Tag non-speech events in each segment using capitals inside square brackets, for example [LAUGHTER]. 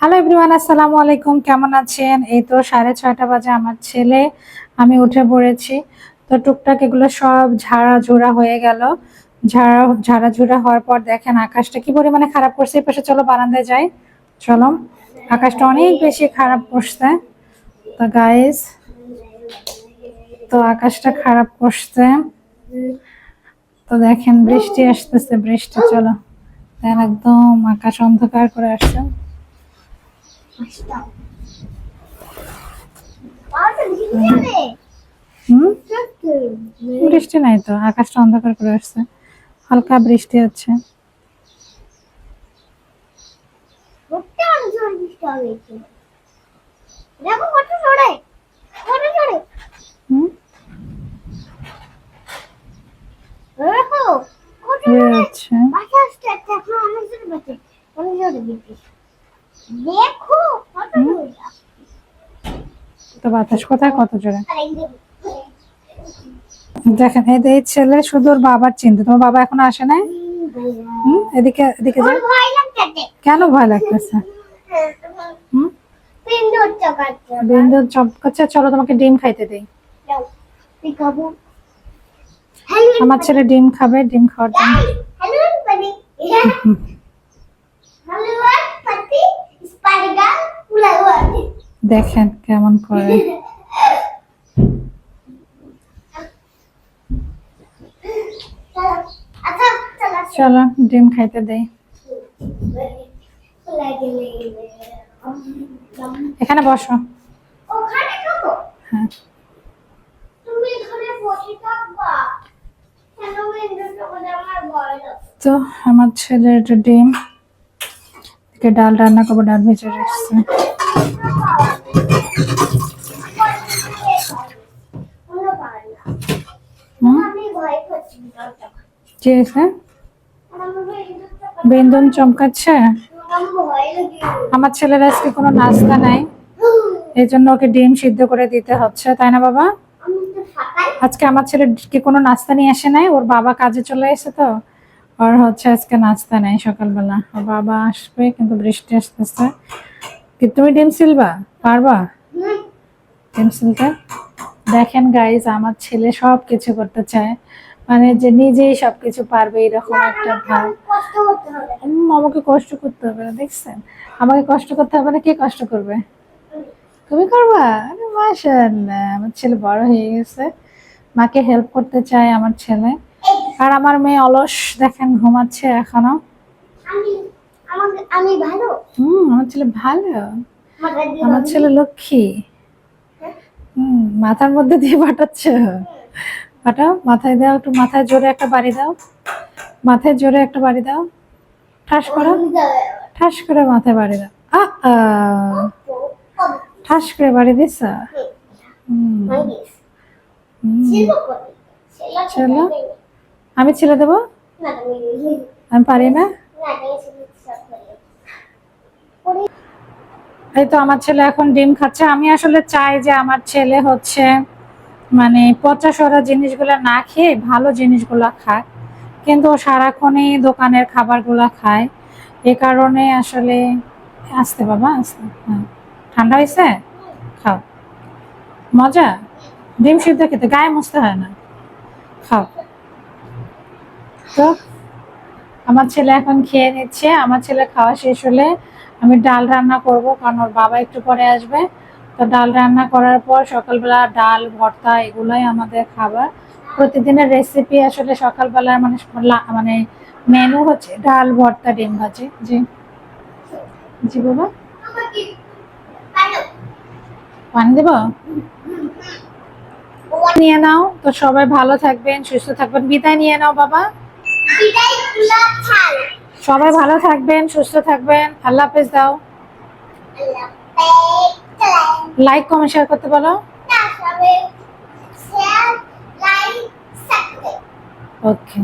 Hello everyone আসসালামু আলাইকুম। কেমন আছেন? এই তো সাড়ে ছয়টা বাজে আমার ছেলে। আমি উঠে পড়েছি। তো টুকটাক এগুলো সব ঝাড়া ঝোড়া হয়ে গেল। ঝাড়া ঝাড়া ঝোড়া হওয়ার পর দেখেন আকাশটা কি পরিমাণে খারাপ করছে। এই পাশে চলো বারান্দায় যাই। চলো। আকাশটা অনেক বেশি খারাপ করছে। তো গাইস তো আকাশটা খারাপ করছে। তো দেখেন বৃষ্টি আসতেছে, বৃষ্টি, চলো। একদম আকাশ অন্ধকার করে আসছে। বৃষ্টি নাই তো আকাশটা অন্ধকার করে আসছে। হালকা বৃষ্টি হচ্ছে। দেখো কত জোরে কত জোরে। হুম? দেখো কত বাসা আসতে আসতে এখন অনেক জোরে বাজে অনেক জোরে বৃষ্টি। তো বাতাস কোথায়? কত জোরে। দেখেন এই ছেলে শুধু ওর বাবার চিন্তা। তোমার বাবা এখনও আসে নাই? হুম এদিকে এদিকে কেন ভয় লাগতেছে? হুম? পিন্ডু চকাচ্ছে চমকাচ্ছে চলো তোমাকে ডিম খাইতে দেই। আমার ছেলে ডিম খাবে ডিম খাওয়ার জন্য [LAUGHS] হ্যালো পানি হ্যালো পাতি স্পাইডার উলাওয়া দেখেন কেমন করে। চলো ডিম খাইতে দেই। এখানে বসো। হ্যাঁ। তো আমার ছেলের একটা ডিম। ডাল রান্না করব ডাল ভেজে রেখেছে। বেন্দন চমকাচ্ছে? আমার ছেলের আজকে কোনো নাস্তা নাই। এই জন্য ওকে ডিম সিদ্ধ করে দিতে হচ্ছে তাই না বাবা? আজকে আমার ছেলে কি কোনো নাস্তা নিয়ে আসে নাই? ওর বাবা কাজে চলে এসে তো। ওর হচ্ছে আজকে নাস্তা নেই সকালবেলা। ওর বাবা আসবে কিন্তু বৃষ্টি আসতেছে। কি তুমি ডিম সিলবা? পারবা? ডিম সিলতে? দেখেন গাইজ আমার ছেলে সব কিছু করতে চায়। মানে যে নিজেই সবকিছু পারবে এরকম একটা ভাব। আমাকে কষ্ট করতে হবে না দেখছেন? আমাকে কষ্ট করতে হবে না কে কষ্ট করবে? তুমি করবা? আরে মাশাআল্লাহ আমার ছেলে বড় হয়ে গেছে। মাকে হেল্প করতে চায় আমার ছেলে। আর আমার মেয়ে অলস দেখেন ঘুমাচ্ছে এখনও। আমি ভালো? হুম আমার ছেলে ভালো। আমার আমার ছেলে লক্ষ্মী। হুম মাথার মধ্যে দিয়ে পাঠাচ্ছে। পাঠাও মাথায় দাও একটু, মাথায় জোরে একটা বাড়ি দাও। মাথায় জোরে একটা বাড়ি দাও। ঠাস করো, ঠাস করে মাথায় বাড়ি দাও। ঠাস করে বাড়ি দিস। চলো। আমি ছেলে দেবো? আমি পারি না? এই তো আমার ছেলে এখন ডিম খাচ্ছে। আমি আসলে চাই যে আমার ছেলে হচ্ছে মানে পচা সরা জিনিসগুলো না খেয়ে ভালো জিনিসগুলো খাক কিন্তু সারাক্ষণই দোকানের খাবারগুলো খায়। এ কারণে আসলে আসতে বাবা, আসতে হ্যাঁ। ঠান্ডা হয়েছে খাও। মজা? ডিম সিদ্ধ খেতে গায়ে মুছতে হয় না। খাও। তো আমার ছেলে এখন খেয়ে নিচ্ছে। আমার ছেলে খাওয়া শেষ হলে আমি ডাল রান্না করব, কারণ ওর বাবা একটু পরে আসবে। তো ডাল রান্না করার পর সকালবেলা ডাল, ভর্তা এগুলোই আমাদের খাবার। প্রতিদিনের রেসিপি আসলে সকালবেলা মানে মানে মেনু হচ্ছে ডাল, ভর্তা, ডিম ভাজি। জি। জি বাবা। পানি দেবো? নিয়ে নাও। তো সবাই ভালো থাকবেন, সুস্থ থাকবেন। বিদায় নিয়ে নাও বাবা। সবাই ভালো থাকবেন, সুস্থ থাকবেন। আল্লাহ হাফেজ দাও। লাইক কমেন্ট শেয়ার করতে বলো ওকে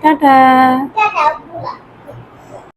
টাটা.